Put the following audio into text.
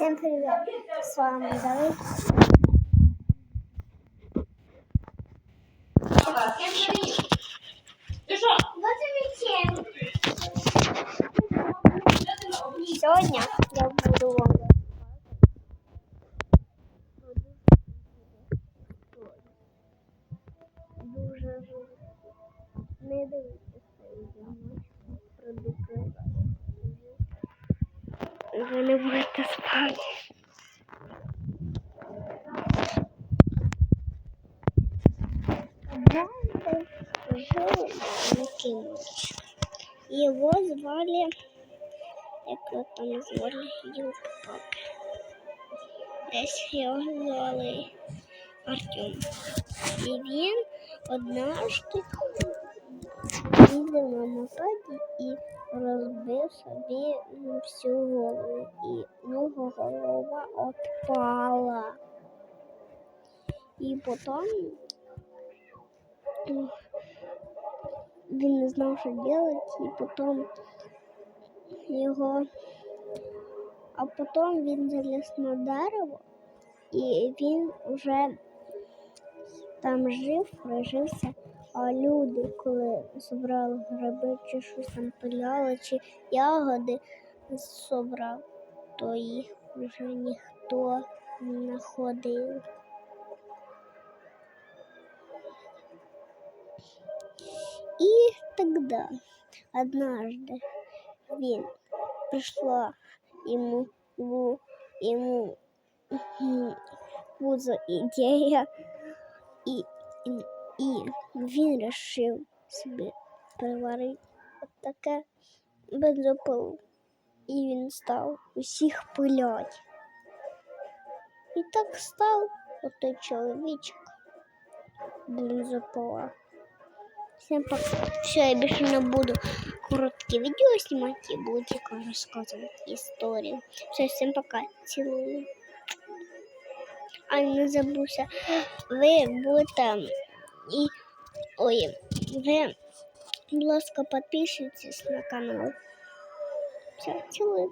Всем привет! С вами Давид. Сегодня я буду вам дуже не дивитися Ви не будете спати. Жил мальчик. Его звали, як його там звали, Юрка. Десь його звали Артем. І він однажды їздив на мотоді і розбив собі всю голову. І нього голова отпала. І потім він не знав, що робити, і потім його, а потім він заліз на дерево, і він вже там жив, прожився. А люди, коли збирали гриби чи щось там пиляли, чи ягоди собрав, то їх вже ніхто не знаходив. И тогда однажды він пришла ему в ему м, пузо ідея, і, і, він вирішив собі переварити от таке бензопилу. І він став усіх пилять. І так став отой чоловічок бензопила. Всем пока. Все, я больше не буду короткие видео снимать и буду только рассказывать историю. Все, всем пока. Целую. А не забудьте, ви будете і ой, ви, будь ласка, підпишіться на канал. Все, цілую.